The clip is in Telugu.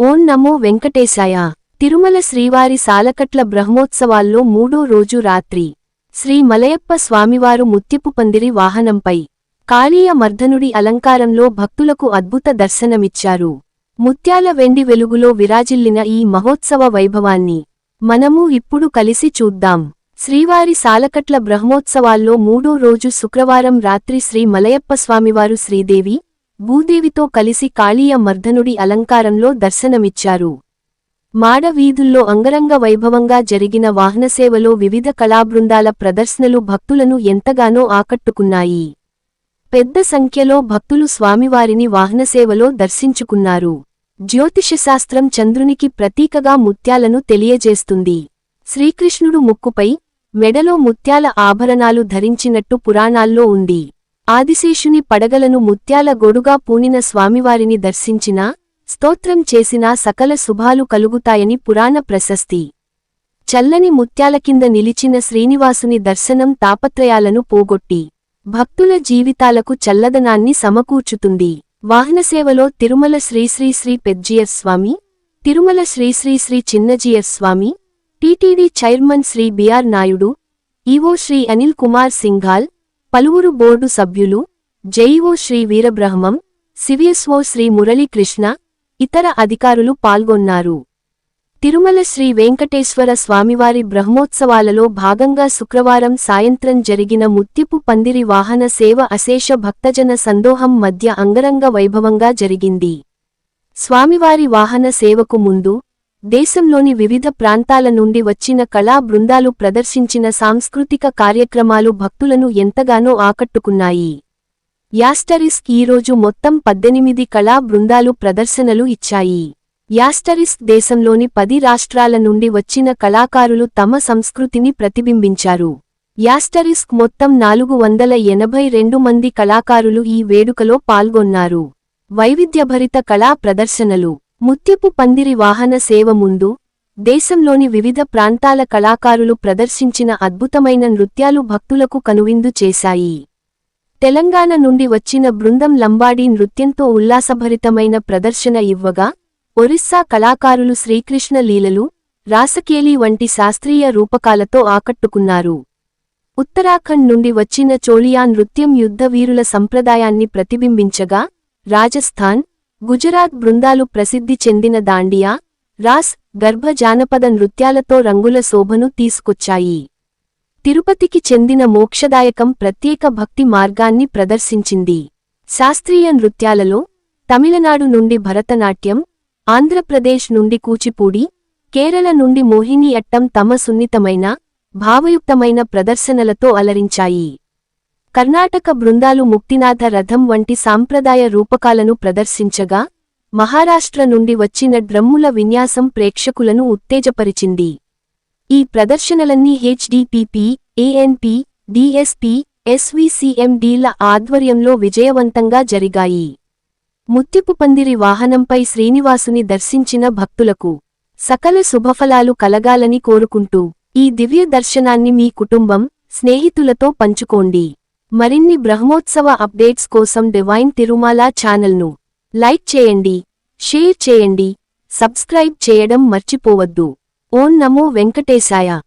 ఓం నమో వెంకటేశాయ. తిరుమల శ్రీవారి సాలకట్ల బ్రహ్మోత్సవాల్లో మూడో రోజు రాత్రి. శ్రీ మలయప్ప స్వామివారు ముత్యపు పందిరి వాహనంపై. కాళీయ మర్ధనుడి అలంకారంలో భక్తులకు అద్భుత దర్శనమిచ్చారు. ముత్యాల వెండి వెలుగులో విరాజిల్లిన ఈ మహోత్సవ వైభవాన్ని మనము ఇప్పుడు కలిసి చూద్దాం. శ్రీవారి సాలకట్ల బ్రహ్మోత్సవాల్లో మూడో రోజు శుక్రవారం రాత్రి శ్రీ మలయప్ప స్వామివారు శ్రీదేవి భూదేవితో కలిసి కాళీయ మర్ధనుడి అలంకారంలో దర్శనమిచ్చారు. మాడవీధుల్లో అంగరంగ వైభవంగా జరిగిన వాహనసేవలో వివిధ కళాబృందాల ప్రదర్శనలు భక్తులను ఎంతగానో ఆకట్టుకున్నాయి. పెద్ద సంఖ్యలో భక్తులు స్వామివారిని వాహనసేవలో దర్శించుకున్నారు. జ్యోతిషశాస్త్రం చంద్రునికి ప్రతీకగా ముత్యాలను తెలియజేస్తుంది. శ్రీకృష్ణుడు ముక్కుపై మెడలో ముత్యాల ఆభరణాలు ధరించినట్టు పురాణాల్లో ఉంది. ఆదిశేషుని పడగలను ముత్యాల గొడుగా పూనిన స్వామివారిని దర్శించినా స్తోత్రం చేసినా సకల శుభాలు కలుగుతాయని పురాణ ప్రశస్తి. చల్లని ముత్యాల కింద నిలిచిన శ్రీనివాసుని దర్శనం తాపత్రయాలను పోగొట్టి భక్తుల జీవితాలకు చల్లదనాన్ని సమకూర్చుతుంది. వాహనసేవలో Tirumala Shri Shri Shri Swami Tirumala Shri Shri Shri Swami TTD chairman Shri BR Naidu EO Shri Anil Kumar Singhal పలువురు బోర్డు సభ్యులు జైఓ శ్రీ వీరబ్రహ్మం సివిఎస్ఓ శ్రీ మురళీకృష్ణ ఇతర అధికారులు పాల్గొన్నారు. తిరుమల శ్రీ వెంకటేశ్వర స్వామివారి బ్రహ్మోత్సవాలలో భాగంగా శుక్రవారం సాయంత్రం జరిగిన ముత్తిపు పందిరి వాహన సేవ అశేష భక్తజన సందోహం మధ్య అంగరంగ వైభవంగా జరిగింది. స్వామివారి వాహన సేవకు ముందు దేశంలోని వివిధ ప్రాంతాల నుండి వచ్చిన కళా బృందాలు ప్రదర్శించిన సాంస్కృతిక కార్యక్రమాలు భక్తులను ఎంతగానో ఆకట్టుకున్నాయి. యాస్టరిస్క్ ఈరోజు మొత్తం పద్దెనిమిది కళా బృందాలు ప్రదర్శనలు ఇచ్చాయి. యాస్టరిస్క్ దేశంలోని పది రాష్ట్రాల నుండి వచ్చిన కళాకారులు తమ సంస్కృతిని ప్రతిబింబించారు. యాస్టరిస్క్ మొత్తం నాలుగు వందల ఎనభై రెండు మంది కళాకారులు ఈ వేడుకలో పాల్గొన్నారు. వైవిధ్యభరిత కళా ప్రదర్శనలు ముత్యపు పందిరి వాహన సేవ ముందు దేశంలోని వివిధ ప్రాంతాల కళాకారులు ప్రదర్శించిన అద్భుతమైన నృత్యాలు భక్తులకు కనువిందు చేశాయి. తెలంగాణ నుండి వచ్చిన బృందం లంబాడీ నృత్యంతో ఉల్లాసభరితమైన ప్రదర్శన ఇవ్వగా ఒరిస్సా కళాకారులు శ్రీకృష్ణ లీలలు రాసకేలి వంటి శాస్త్రీయ రూపకాలతో ఆకట్టుకున్నారు. ఉత్తరాఖండ్ నుండి వచ్చిన చోళియా నృత్యం యుద్ధవీరుల సంప్రదాయాన్ని ప్రతిబింబించగా రాజస్థాన్ గుజరాత్ బృందాలు ప్రసిద్ధి చెందిన దాండియా రాస్ గర్భ జానపద నృత్యాలతో రంగుల శోభను తీసుకొచ్చాయి. తిరుపతికి చెందిన మోక్షదాయకం ప్రత్యేక భక్తి మార్గాన్ని ప్రదర్శించింది. శాస్త్రీయ నృత్యాలలో తమిళనాడు నుండి భరతనాట్యం ఆంధ్రప్రదేశ్ నుండి కూచిపూడి కేరళ నుండి మోహిని అట్టం తమ సున్నితమైన భావయుక్తమైన ప్రదర్శనలతో అలరించాయి. కర్ణాటక బృందాలు ముక్తినాథ రథం వంటి సాంప్రదాయ రూపకాలను ప్రదర్శించగా మహారాష్ట్ర నుండి వచ్చిన డ్రమ్ముల విన్యాసం ప్రేక్షకులను ఉత్తేజపరిచింది. ఈ ప్రదర్శనలన్నీ హెచ్డిపిపి ఏఎన్పి డిఎస్పి ఎస్విసిఎండిల ఆధ్వర్యంలో విజయవంతంగా జరిగాయి. ముత్తిపు పందిరి వాహనంపై శ్రీనివాసుని దర్శించిన భక్తులకు సకల శుభఫలాలు కలగాలని కోరుకుంటూ ఈ దివ్య దర్శనాన్ని మీ కుటుంబం స్నేహితులతో పంచుకోండి. మరిన్ని బ్రహ్మోత్సవ అప్డేట్స్ కోసం డివైన్ తిరుమల ఛానల్ను లైక్ చేయండి షేర్ చేయండి సబ్స్క్రైబ్ చేయడం మర్చిపోవద్దు. ఓం నమో వెంకటేశాయ.